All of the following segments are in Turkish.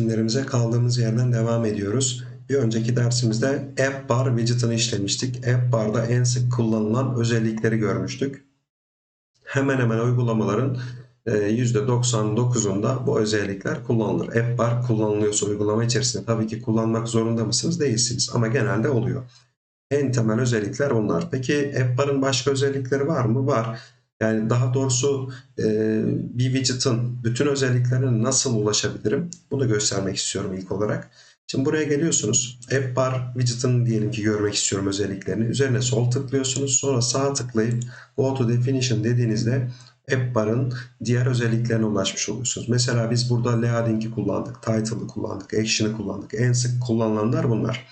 eğitimlerimize kaldığımız yerden devam ediyoruz. Bir önceki dersimizde App Bar widget'ını işlemiştik. App Bar'da en sık kullanılan özellikleri görmüştük. Hemen hemen uygulamaların e, %99'unda bu özellikler kullanılır. App Bar kullanılıyorsa uygulama içerisinde tabii ki kullanmak zorunda mısınız? Değilsiniz ama genelde oluyor. En temel özellikler onlar. Peki App Bar'ın başka özellikleri var mı? Var. Yani daha doğrusu e, bir widget'ın bütün özelliklerine nasıl ulaşabilirim? Bunu göstermek istiyorum ilk olarak. Şimdi buraya geliyorsunuz. App Bar widget'ını diyelim ki görmek istiyorum özelliklerini. Üzerine sol tıklıyorsunuz. Sonra sağ tıklayıp Go to Definition dediğinizde App Bar'ın diğer özelliklerine ulaşmış oluyorsunuz. Mesela biz burada Leading'i kullandık, Title'ı kullandık, Action'ı kullandık. En sık kullanılanlar bunlar.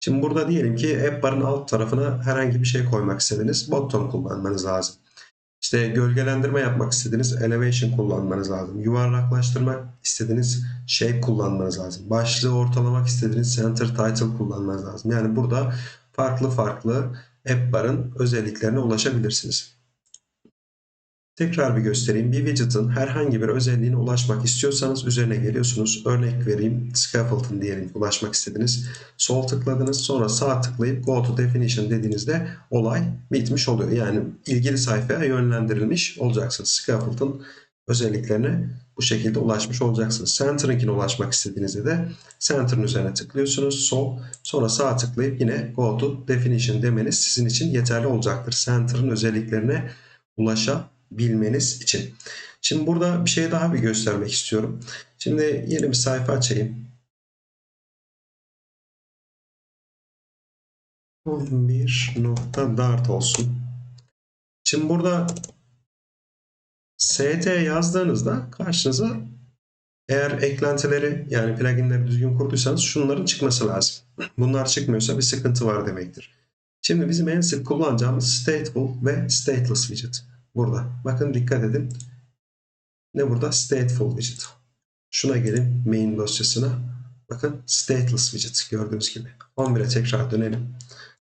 Şimdi burada diyelim ki App Bar'ın alt tarafına herhangi bir şey koymak istediniz. Bottom kullanmanız lazım. İşte gölgelendirme yapmak istediğiniz elevation kullanmanız lazım. Yuvarlaklaştırmak istediğiniz shape kullanmanız lazım. Başlığı ortalamak istediğiniz center title kullanmanız lazım. Yani burada farklı farklı app bar'ın özelliklerine ulaşabilirsiniz. Tekrar bir göstereyim. Bir widget'ın herhangi bir özelliğine ulaşmak istiyorsanız üzerine geliyorsunuz. Örnek vereyim. Scaffold'ın diyelim ulaşmak istediniz. Sol tıkladınız. Sonra sağ tıklayıp Go to Definition dediğinizde olay bitmiş oluyor. Yani ilgili sayfaya yönlendirilmiş olacaksınız. Scaffold'ın özelliklerine bu şekilde ulaşmış olacaksınız. Center'ınkine ulaşmak istediğinizde de Center'ın üzerine tıklıyorsunuz. Sol. Sonra sağ tıklayıp yine Go to Definition demeniz sizin için yeterli olacaktır. Center'ın özelliklerine ulaşabilirsiniz bilmeniz için. Şimdi burada bir şey daha bir göstermek istiyorum. Şimdi yeni bir sayfa açayım. 11 nokta dart olsun. Şimdi burada st yazdığınızda karşınıza eğer eklentileri yani pluginleri düzgün kurduysanız şunların çıkması lazım. Bunlar çıkmıyorsa bir sıkıntı var demektir. Şimdi bizim en sık kullanacağımız stateful ve stateless widget. Burada. Bakın dikkat edin. Ne burada? Stateful widget. Şuna gelin main dosyasına. Bakın stateless widget gördüğünüz gibi. 11'e tekrar dönelim.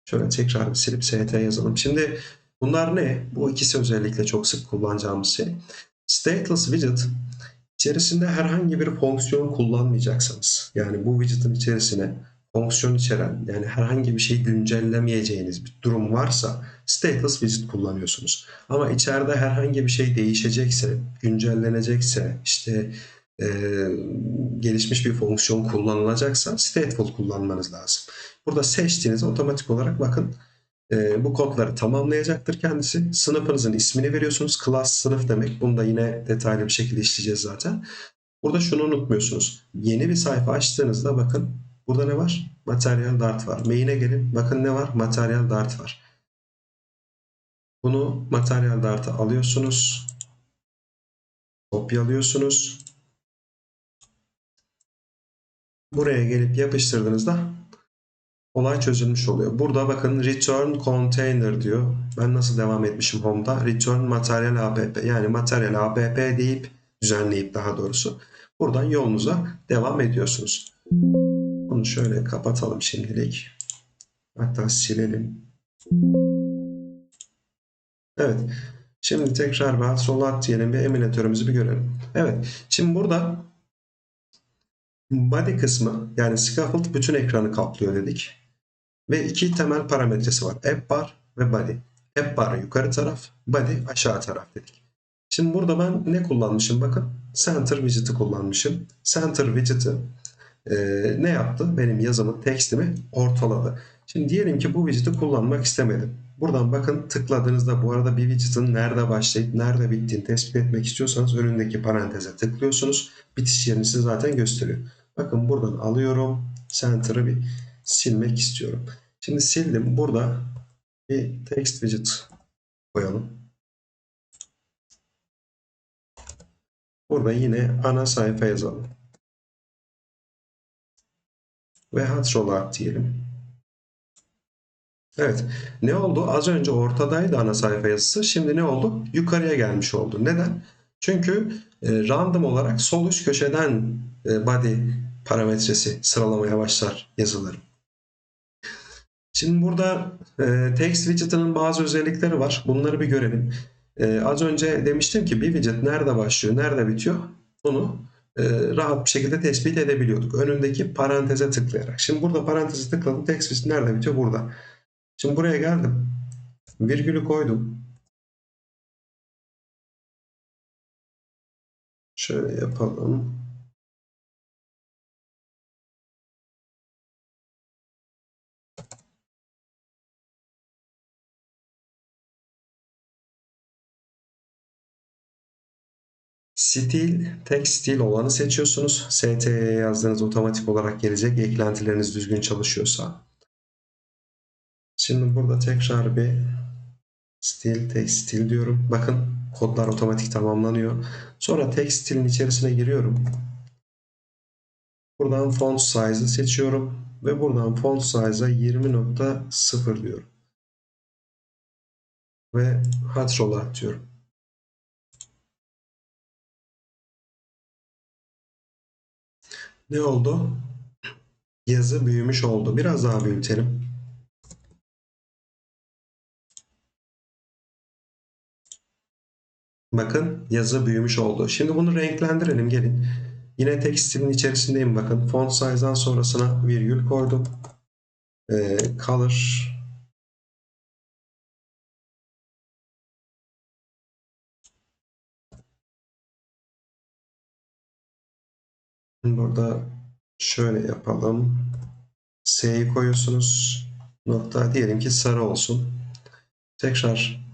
Şöyle tekrar bir silip st yazalım. Şimdi bunlar ne? Bu ikisi özellikle çok sık kullanacağımız şey. Stateless widget içerisinde herhangi bir fonksiyon kullanmayacaksanız yani bu widget'ın içerisine fonksiyon içeren yani herhangi bir şey güncellemeyeceğiniz bir durum varsa stateless widget kullanıyorsunuz. Ama içeride herhangi bir şey değişecekse, güncellenecekse, işte e, gelişmiş bir fonksiyon kullanılacaksa stateful kullanmanız lazım. Burada seçtiğiniz otomatik olarak bakın e, bu kodları tamamlayacaktır kendisi. Sınıfınızın ismini veriyorsunuz. Class sınıf demek. Bunu da yine detaylı bir şekilde işleyeceğiz zaten. Burada şunu unutmuyorsunuz. Yeni bir sayfa açtığınızda bakın burada ne var? Materyal Dart var. Main'e gelin. Bakın ne var? Materyal Dart var. Bunu materyal dart'a alıyorsunuz. Kopyalıyorsunuz. Buraya gelip yapıştırdığınızda olay çözülmüş oluyor. Burada bakın return container diyor. Ben nasıl devam etmişim home'da? Return material app yani materyal app deyip düzenleyip daha doğrusu buradan yolunuza devam ediyorsunuz. Bunu şöyle kapatalım şimdilik. Hatta silelim. Evet. Şimdi tekrar bir sol at diyelim bir emülatörümüzü bir görelim. Evet. Şimdi burada body kısmı yani scaffold bütün ekranı kaplıyor dedik. Ve iki temel parametresi var. App bar ve body. App bar yukarı taraf, body aşağı taraf dedik. Şimdi burada ben ne kullanmışım? Bakın center widget'ı kullanmışım. Center widget'ı e, ne yaptı? Benim yazımı, tekstimi ortaladı. Şimdi diyelim ki bu widget'ı kullanmak istemedim. Buradan bakın tıkladığınızda bu arada bir widget'ın nerede başlayıp nerede bittiğini tespit etmek istiyorsanız önündeki paranteze tıklıyorsunuz. Bitiş yerini size zaten gösteriyor. Bakın buradan alıyorum. Center'ı bir silmek istiyorum. Şimdi sildim. Burada bir text widget koyalım. Burada yine ana sayfa yazalım. Ve hot rollout diyelim. Evet. Ne oldu? Az önce ortadaydı ana sayfa yazısı. Şimdi ne oldu? Yukarıya gelmiş oldu. Neden? Çünkü e, random olarak sol üst köşeden e, body parametresi sıralamaya başlar yazıları. Şimdi burada e, text widget'ının bazı özellikleri var. Bunları bir görelim. E, az önce demiştim ki bir widget nerede başlıyor, nerede bitiyor? Bunu rahat bir şekilde tespit edebiliyorduk. Önündeki paranteze tıklayarak. Şimdi burada paranteze tıkladım. Text widget nerede bitiyor? Burada. Şimdi buraya geldim. Virgülü koydum. Şöyle yapalım. Stil, tek stil olanı seçiyorsunuz. ST'ye yazdığınız otomatik olarak gelecek. Eklentileriniz düzgün çalışıyorsa. Şimdi burada tekrar bir stil, tek stil diyorum. Bakın kodlar otomatik tamamlanıyor. Sonra tek stilin içerisine giriyorum. Buradan font size'ı seçiyorum. Ve buradan font size'a 20.0 diyorum. Ve hot roll. Ne oldu? Yazı büyümüş oldu. Biraz daha büyütelim. Bakın yazı büyümüş oldu. Şimdi bunu renklendirelim gelin. Yine tekstilin içerisindeyim bakın. Font size'dan sonrasına virgül koydum. Ee, color Burada şöyle yapalım. S'yi koyuyorsunuz. Nokta diyelim ki sarı olsun. Tekrar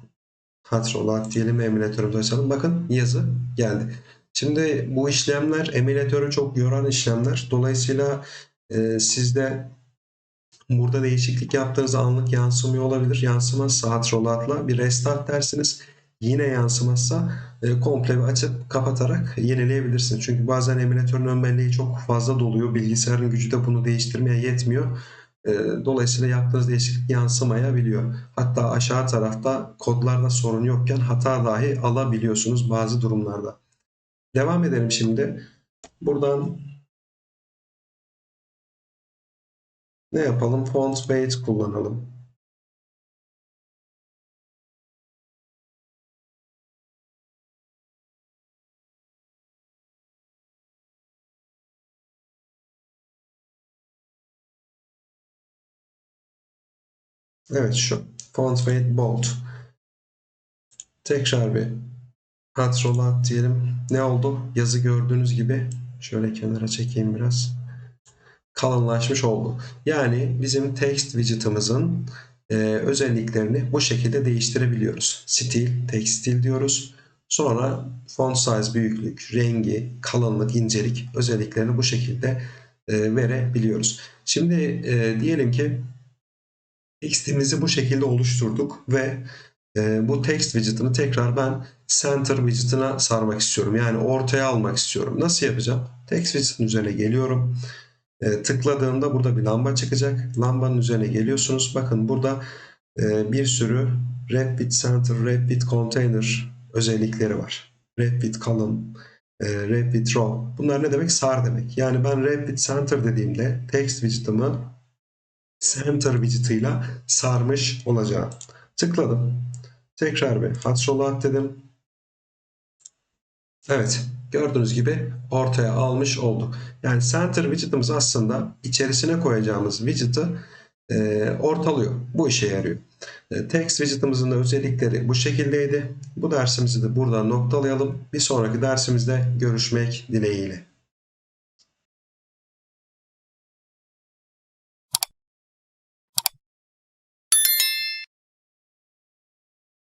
Katrolat diyelim emülatörümüzü açalım. Bakın yazı geldi. Şimdi bu işlemler emülatörü çok yoran işlemler. Dolayısıyla e, sizde burada değişiklik yaptığınız anlık yansımıyor olabilir. Yansımazsa Hatrolat'la bir restart dersiniz. Yine yansımazsa komple bir açıp kapatarak yenileyebilirsiniz. Çünkü bazen emülatörün ön belleği çok fazla doluyor. Bilgisayarın gücü de bunu değiştirmeye yetmiyor. E, dolayısıyla yaptığınız değişiklik yansımayabiliyor. Hatta aşağı tarafta kodlarda sorun yokken hata dahi alabiliyorsunuz bazı durumlarda. Devam edelim şimdi. Buradan ne yapalım? Font weight kullanalım. Evet şu. Font weight bold. Tekrar bir hat rollout diyelim. Ne oldu? Yazı gördüğünüz gibi şöyle kenara çekeyim biraz. Kalınlaşmış oldu. Yani bizim text widget'ımızın e, özelliklerini bu şekilde değiştirebiliyoruz. Stil, text stil diyoruz. Sonra font size büyüklük, rengi, kalınlık, incelik özelliklerini bu şekilde e, verebiliyoruz. Şimdi e, diyelim ki Text'imizi bu şekilde oluşturduk ve e, bu text widget'ını tekrar ben center widget'ına sarmak istiyorum. Yani ortaya almak istiyorum. Nasıl yapacağım? Text widget'ın üzerine geliyorum. E, tıkladığımda burada bir lamba çıkacak. Lambanın üzerine geliyorsunuz. Bakın burada e, bir sürü with center, with container özellikleri var. Wrap with column, e, with row. Bunlar ne demek? Sar demek. Yani ben with center dediğimde text widget'ımı center widget'ıyla sarmış olacağım. Tıkladım. Tekrar bir hot roll dedim. Evet gördüğünüz gibi ortaya almış olduk. Yani center widget'ımız aslında içerisine koyacağımız widget'ı e, ortalıyor. Bu işe yarıyor. E, text widget'ımızın da özellikleri bu şekildeydi. Bu dersimizi de burada noktalayalım. Bir sonraki dersimizde görüşmek dileğiyle.